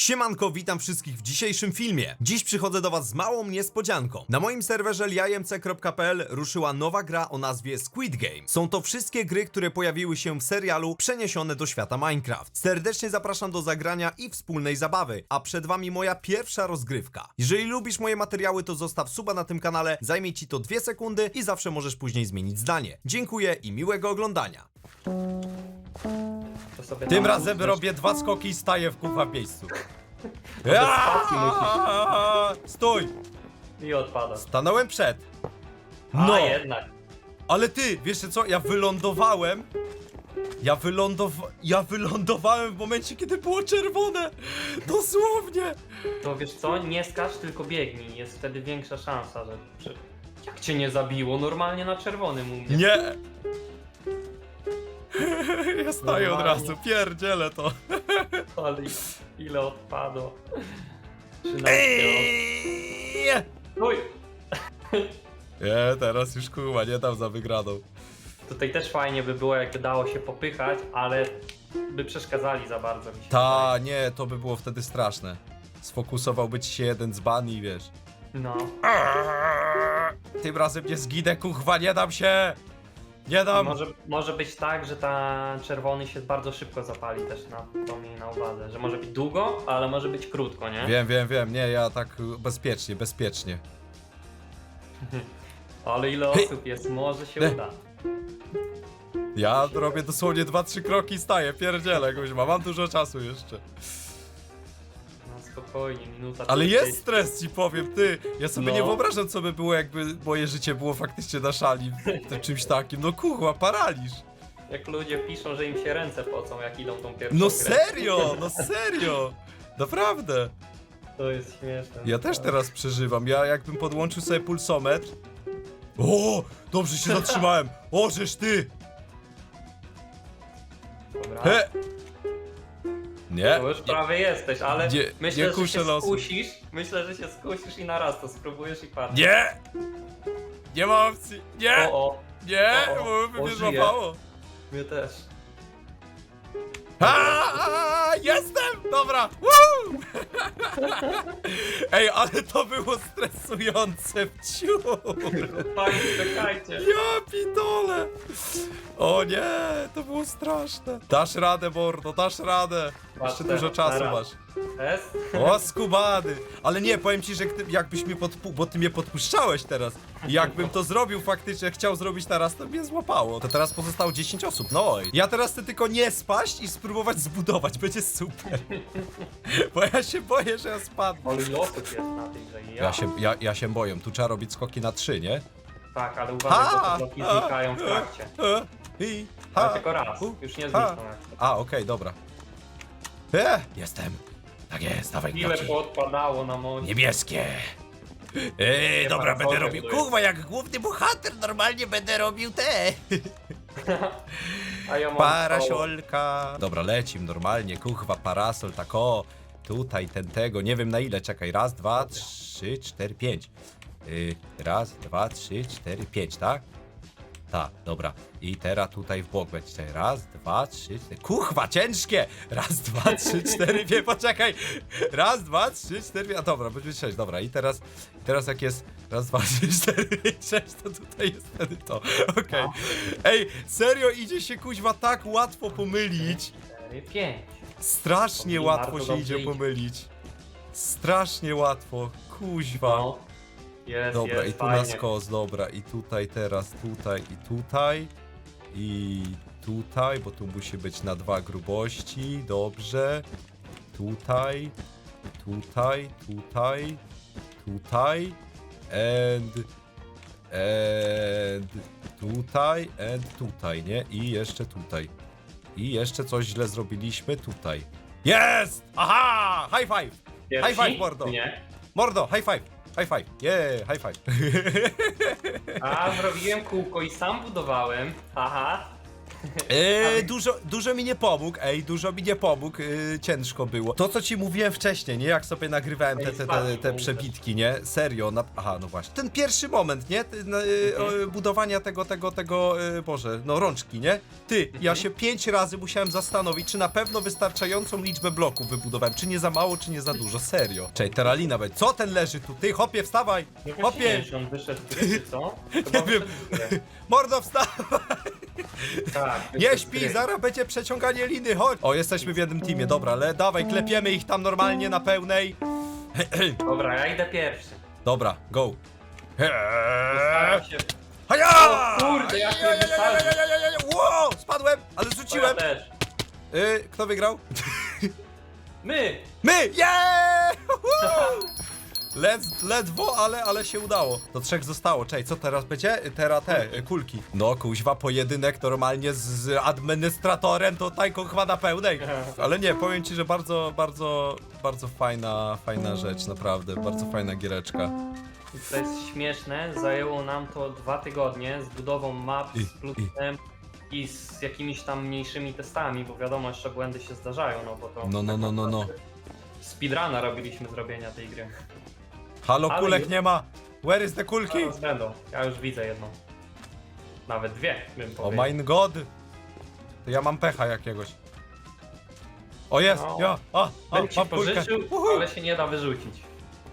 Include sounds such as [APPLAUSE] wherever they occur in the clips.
Siemanko, witam wszystkich w dzisiejszym filmie. Dziś przychodzę do was z małą niespodzianką. Na moim serwerze liamc.pl ruszyła nowa gra o nazwie Squid Game. Są to wszystkie gry, które pojawiły się w serialu przeniesione do świata Minecraft. Serdecznie zapraszam do zagrania i wspólnej zabawy, a przed wami moja pierwsza rozgrywka. Jeżeli lubisz moje materiały, to zostaw suba na tym kanale, zajmie ci to dwie sekundy i zawsze możesz później zmienić zdanie. Dziękuję i miłego oglądania. To sobie Tym tam razem puszczę. robię dwa skoki i staję w kucha w miejscu. bez spacji Aaaa! Stój! I odpada. Stanąłem przed. A No, jednak. ale ty, wiesz co, ja wylądowałem. Ja wylądow... Ja wylądowałem w momencie, kiedy było czerwone. Dosłownie. To wiesz co, nie skacz, tylko biegnij. Jest wtedy większa szansa, że... że... Jak cię nie zabiło? Normalnie na czerwonym u mnie. Nie. [LAUGHS] Ja staję od razu, pierdzielę to. [LAUGHS] Ale ile odpadło. 13 Ej! Oj! Nie, teraz już kurwa, nie dam za wygraną. Tutaj też fajnie by było, jakby dało się popychać, ale by przeszkadzali za bardzo mi się Ta, nie, to by było wtedy straszne. Sfokusowałby ci się jeden z ban i wiesz. wydaje. No. Tym razem nie zginę, kuchwa, nie dam się! Nie dam! Może, może być tak, że ta czerwony się bardzo szybko zapali też na to miej na uwadze. Że może być długo, ale może być krótko, nie? Wiem, wiem, wiem, nie, ja tak y, bezpiecznie, bezpiecznie. [LAUGHS] Ale ile Hej. osób jest, może się He. uda. Ja robię dosłownie 2-3 kroki i staję, pierdzielę, kuźma, mam dużo czasu jeszcze. Spokojnie, minuta. Ale tutaj. jest stres, ci powiem, ty! Ja sobie No. nie wyobrażam, co by było, jakby moje życie było faktycznie na szali, to [LAUGHS] czymś takim. No kuchła, paraliż! Jak ludzie piszą, że im się ręce pocą, jak idą tą pierwszą No grę. serio, no [LAUGHS] serio! Naprawdę! To jest śmieszne. Ja też teraz przeżywam. Ja jakbym podłączył sobie pulsometr. O! Dobrze się zatrzymałem! O, żeż ty! Dobra. He! Nie. To już prawie jesteś, ale Nie- myślę, nie że kuszę się losu. skusisz. Myślę, że się skusisz i na raz to spróbujesz i patrz. Nie! Nie ma opcji! Nie! O, o, Nie! o, o, Bo by o, mnie żyje. złapało! mnie też. Jestem! Dobra! Woo! [LAUGHS] Ej, ale to było stresujące w ciur! Pani, czekajcie. Ja pitole! O nie, to było straszne. Dasz radę, Bordo, dasz radę. Jeszcze Patrzę, dużo czasu masz. Jest? O, skubany! Ale nie, powiem ci, że gdy, jakbyś mnie podpu... bo ty mnie podpuszczałeś teraz. I Jakbym to zrobił faktycznie, chciał zrobić teraz, to mnie złapało. To teraz pozostało 10 osób, no i ja teraz chcę tylko nie spaść i spróbować zbudować, będzie super. [LAUGHS] Bo ja się boję, że ja spadnę. Ale ile osób jest na tej grze? Ja. Ja się, ja, ja się boję, tu trzeba robić skoki na 3, nie? Tak, ale uważaj, bo te bloki Ha! znikają w trakcie. E, I, Ale ha, tylko raz, u, już nie ha. znikną. A, okej, dobra. E, jestem. Tak jest, dawaj Ile bloki. poodpadało na mocy. Niebieskie. Nie dobra, będę robił. to jest. Kurwa, jak główny bohater normalnie będę robił te. [LAUGHS] A ja mam. Dobra, lecim normalnie, kuchwa, parasol, tak o. Tutaj ten tego, nie wiem na ile, czekaj. Raz, dwa, trzy, cztery, pięć. Y, raz, dwa, trzy, cztery, pięć, tak? Tak, dobra. I teraz tutaj w bok będzie. Raz, dwa, trzy, cztery. Kuchwa, ciężkie! Raz, dwa, trzy, cztery, pięć. Poczekaj! Raz, dwa, trzy, cztery, pięć. A dobra, będzie sześć, dobra. I teraz, teraz jak jest raz, dwa, trzy, cztery, pięć, sześć, to tutaj jest wtedy to. Okej. Ej, serio idzie się kuźwa tak łatwo pomylić. 4, 5. Strasznie łatwo bardzo się dobrze idzie idzie. pomylić. Strasznie łatwo. Kuźwa. No. Jest, Dobra, jest, i tu fajnie. na skos, dobra, i tutaj teraz, tutaj i tutaj. I tutaj, bo tu musi być na dwa grubości, dobrze. Tutaj, tutaj, tutaj, tutaj. And, and tutaj, and tutaj, nie? I jeszcze tutaj. I jeszcze coś źle zrobiliśmy tutaj. Jest! Aha! High five! Pierwsi? High five, mordo. Nie. Mordo, high five! High five! Yeah, high five! [LAUGHS] A, zrobiłem kółko i sam budowałem. Aha. Eee, dużo, dużo mi nie pomógł, ej, dużo mi nie pomógł, eee, ciężko było. To, co ci mówiłem wcześniej, nie? Jak sobie nagrywałem te, te, te, te przebitki, nie? Serio, na... aha, no właśnie. Ten pierwszy moment, nie? Ty, no, eee, o, budowania tego, tego, tego, Boże, no rączki, nie? Ty, ja się pięć razy musiałem zastanowić, czy na pewno wystarczającą liczbę bloków wybudowałem, czy nie za mało, czy nie za dużo, serio. Czej, teralina, będzie. co ten leży tu? Ty, hopie, wstawaj! Nie Hopie! wiem, czy on wyszedł z gry, czy co? [LAUGHS] Chyba Nie wiem. wyszedł z gry. Mordo, wstawaj! Tak, Nie śpi, zaraz będzie przeciąganie liny, chodź! O, jesteśmy w jednym teamie, dobra, ale dawaj, klepiemy ich tam normalnie na pełnej. [CLEARS THROAT] Dobra, ja idę pierwszy. Dobra, go. Staram się... Haja! Kurde, jak mnie wysadził. Wow, spadłem, ale ja rzuciłem. też. Y, kto wygrał? My! My! Yeah! [LAUGHS] Lec, ledwo, ale, ale się udało. To trzech zostało. Czej, co teraz będzie? Teraz te, kulki. No, kuźwa, pojedynek normalnie z, z administratorem, to tajką chyba na pełnej. [LAUGHS] Ale nie, powiem ci, że bardzo, bardzo, bardzo fajna, fajna rzecz, naprawdę. Bardzo fajna giereczka. I To jest śmieszne, zajęło nam to dwa tygodnie z budową map, I- z plutem i z jakimiś tam mniejszymi testami, bo wiadomo, jeszcze błędy się zdarzają, no bo to... No, no, no, no, no. Speedruna robiliśmy zrobienia tej gry. Halo, Ale kulek już- nie ma! Where is the kulki? Zaraz będą. Ja już widzę jedną. Nawet dwie, bym O powiedział. mein god! To ja mam pecha jakiegoś. O jest, No. ja, a, a, Bym ci mam kulkę. pożyczył, Uhu. ale się nie da wyrzucić.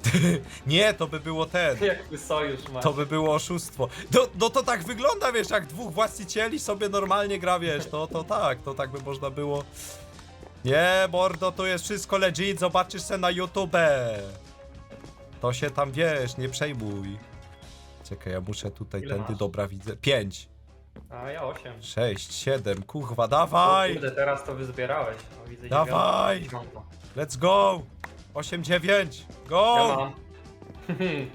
[LAUGHS] Nie, to by było ten. [LAUGHS] Jakby sojusz ma. To by było oszustwo. No, no to tak wygląda, wiesz, jak dwóch właścicieli sobie normalnie gra, wiesz, to, to tak, to tak by można było. Nie, mordo, to jest wszystko legit, zobaczysz se na YouTube. To się tam, wiesz, nie przejmuj. Czekaj, ja muszę tutaj Ile tędy, masz? dobra, widzę. Pięć, A ja osiem. sześć, siedem, kuchwa, O dawaj! kurde, teraz to wyzbierałeś. O, widzę Dawaj! dziewiątą. Let's go! 8, 9, go! Ja mam. [LAUGHS]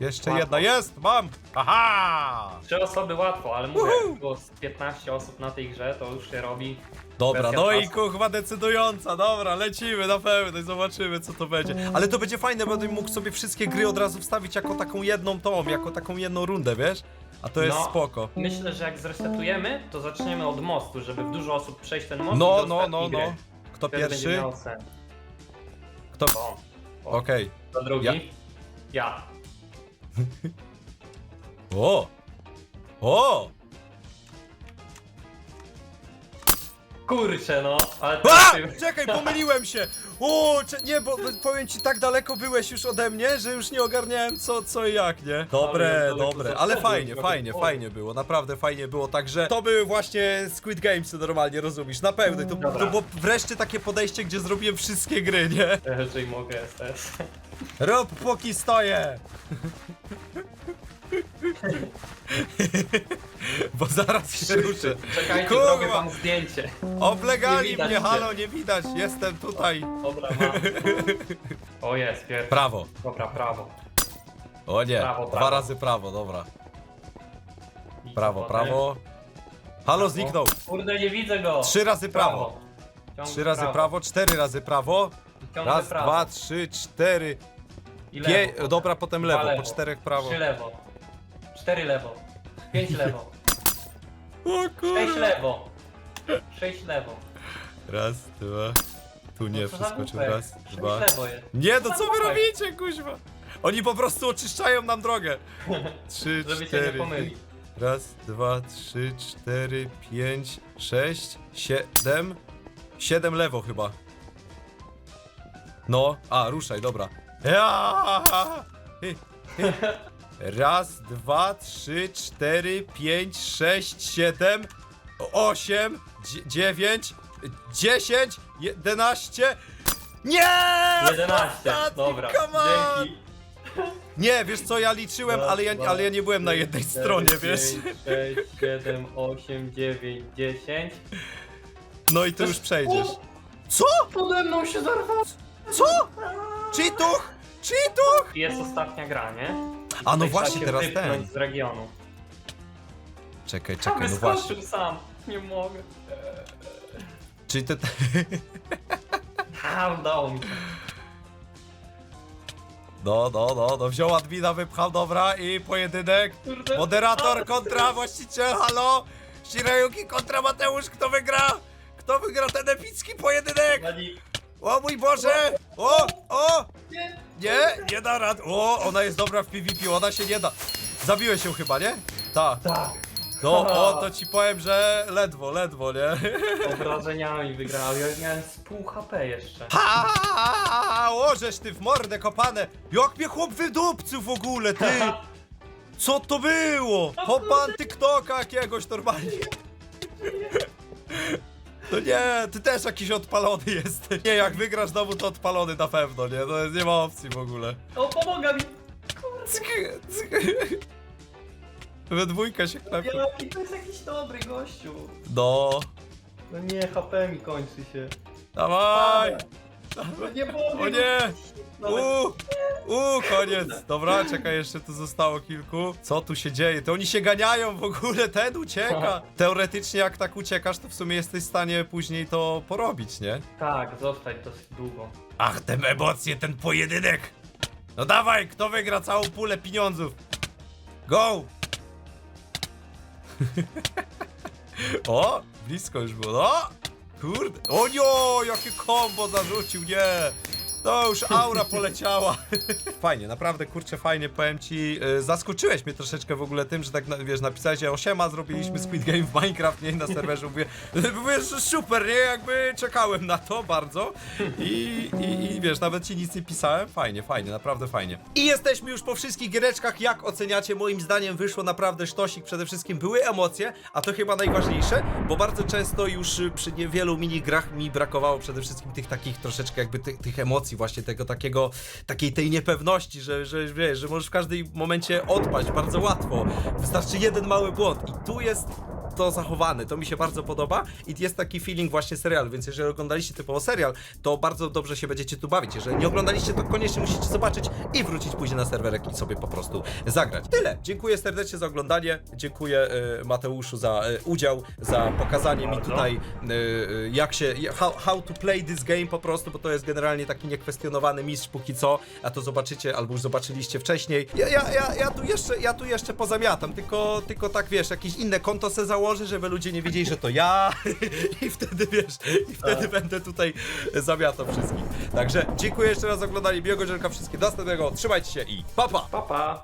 Jeszcze Łatwo. jedna jest, mam! Aha! Trzy osoby łatwo, ale mówię, Uhu. jak było z 15 osób na tej grze, to już się robi. Dobra, Wersja no i czasu. kuchwa decydująca, dobra, lecimy na pewno i zobaczymy co to będzie. Ale to będzie fajne, bo będę mógł sobie wszystkie gry od razu wstawić jako taką jedną tą, jako taką jedną rundę, wiesz? A to jest No. spoko. Myślę, że jak zresetujemy, to zaczniemy od mostu, żeby w dużo osób przejść ten most. i No, do no, no, ostatniej no. gry. Kto Wtedy będzie pierwszy? miało sens. Kto? O. Okej. To drugi. Ja. ja. O! O! Kurczę, no, ale A! Czekaj, pomyliłem się! O, cze- nie, bo bo powiem ci, tak daleko byłeś już ode mnie, że już nie ogarniałem co, co i jak, nie? Dobre, daleko dobre, za ale tobą, fajnie, fajnie, fajnie było, naprawdę fajnie było, także to były właśnie Squid Games, normalnie rozumiesz, na pewno, to, Dobra. to było wreszcie takie podejście, gdzie zrobiłem wszystkie gry, nie? Jeżeli mogę SS. Rób póki stoję! [LAUGHS] Bo zaraz się ruszę. Czekajcie, Kurwa. zrobię wam zdjęcie. Oblegali Nie widać mnie, cię. halo, nie widać, jestem tutaj. Dobra, mam. [LAUGHS] O jest, pierwszy. Prawo. Dobra, prawo. O nie, Prawo, dwa prawo. razy prawo, dobra. I Prawo, potem- prawo. Halo, zniknął. Kurde, nie widzę go. Trzy razy prawo. Ciągle Trzy razy prawo, cztery razy prawo. Ciągle Raz, prawo. dwa, trzy, cztery, I pięć. lewo. Dobra, potem Dwa lewo, po czterech prawo. Trzy lewo. Cztery lewo. Pięć lewo. [LAUGHS] O Sześć kurwa. lewo. Sześć lewo. Raz, dwa. Tu nie No co za przeskoczył. głupek. Raz, Sześć dwa. lewo jest. Nie, no za co wy robicie, kuźwa? Oni po prostu oczyszczają nam drogę. [LAUGHS] Trzy, Żeby się nie cztery, pomylić. Raz, dwa, trzy, cztery, pięć, sześć, siedem. Siedem lewo chyba. No, a, ruszaj, dobra. Ja! Hy, hy. [LAUGHS] Raz, dwa, trzy, cztery, pięć, sześć, siedem, osiem, dzie- dziewięć, dziesięć, jedenaście. Nie! 11. Ostatni, Dobra. come on! Dzięki. Nie, wiesz co, ja liczyłem, ale ja, ale ja nie byłem na jednej stronie, wiesz? 6, 7, 8, 9, 10. No i to już przejdziesz. Co? Pode mną się zarwał. Co? Cheatuch? Cheatuch? Jest ostatnia gra, nie? A no właśnie, teraz ten. z regionu. Czekaj, A czekaj, no właśnie. wyskoczył sam. Nie mogę. Czy ty... A, [LAUGHS] udało mi się. No, no, no, no, wziął admina, wypchał, dobra, i pojedynek. Kurde. Moderator kontra właściciel, halo? Shirayuki kontra Mateusz, kto wygra? Kto wygra ten epicki pojedynek? O mój Boże! O, o! Nie! Nie, nie da rad. O, ona jest dobra w PvP, ona się nie da. Zabiłeś się chyba, nie? Tak. Tak! No, o, to ci powiem, że ledwo, ledwo, nie? [LAUGHS] Obrażeniami wygrał. Ja miałem z pół HP jeszcze. Ha! Łożesz ty w mordę kopane! Jak mnie chłop wydupcył w ogóle, ty! [LAUGHS] Co to było? Hopan TikToka jakiegoś normalnie. [LAUGHS] No nie, ty też jakiś odpalony [LAUGHS] jesteś. Nie, jak wygrasz znowu, to odpalony na pewno, nie? To jest, nie ma opcji w ogóle. O, pomaga mi! Cyk, cyk. We dwójkę się klepią. Jaki to jest jakiś dobry gościu. No, No nie, HP mi kończy się. dawaj! No nie. O nie! Uuu, uuu, koniec. Dobra, czekaj, jeszcze tu zostało kilku. Co tu się dzieje? To oni się ganiają w ogóle, ten ucieka. Teoretycznie jak tak uciekasz, to w sumie jesteś w stanie później to porobić, nie? Tak, zostać dosyć długo. Ach, te emocje, ten pojedynek! No dawaj, kto wygra całą pulę pieniądzów? Go! [LAUGHS] o, blisko już było. No! Kurde. O jo, jakie kombo zarzucił, nie! To już aura poleciała. [LAUGHS] fajnie, naprawdę, kurczę, fajnie, powiem ci. y, zaskoczyłeś mnie troszeczkę w ogóle tym, że tak, na- wiesz, napisałeś, że osiema, zrobiliśmy Squid Game w Minecraft, nie, na serwerze. Mówię, [LAUGHS] mówię, że super, nie, jakby czekałem na to bardzo. I, i, I wiesz, nawet ci nic nie pisałem. Fajnie, fajnie, naprawdę fajnie. I jesteśmy już po wszystkich giereczkach. Jak oceniacie? Moim zdaniem wyszło naprawdę sztosik. Przede wszystkim były emocje, a to chyba najważniejsze, bo bardzo często już y, przy niewielu minigrach mi brakowało przede wszystkim tych takich troszeczkę jakby tych, tych emocji, właśnie tego takiego, takiej tej niepewności, że, że wiesz, że możesz w każdym momencie odpaść bardzo łatwo. Wystarczy jeden mały błąd i tu jest to zachowane, to mi się bardzo podoba i jest taki feeling właśnie serialu, więc jeżeli oglądaliście typowo serial, to bardzo dobrze się będziecie tu bawić. Jeżeli nie oglądaliście, to koniecznie musicie zobaczyć i wrócić później na serwerek i sobie po prostu zagrać. Tyle. Dziękuję serdecznie za oglądanie, dziękuję e, Mateuszu za e, udział, za pokazanie mi tutaj e, e, jak się, how, how to play this game po prostu, bo to jest generalnie taki niekwestionowany mistrz póki co, a to zobaczycie albo już zobaczyliście wcześniej. Ja, ja, ja, ja tu jeszcze, ja tu jeszcze pozamiatam, tylko, tylko tak wiesz, jakieś inne konto se założę, żeby ludzie nie wiedzieli, że to ja [LAUGHS] i wtedy wiesz, i wtedy będę tutaj zamiatał wszystkich. Także dziękuję jeszcze raz za oglądanie, wszystkim, do następnego, trzymajcie się i pa pa! Pa, pa.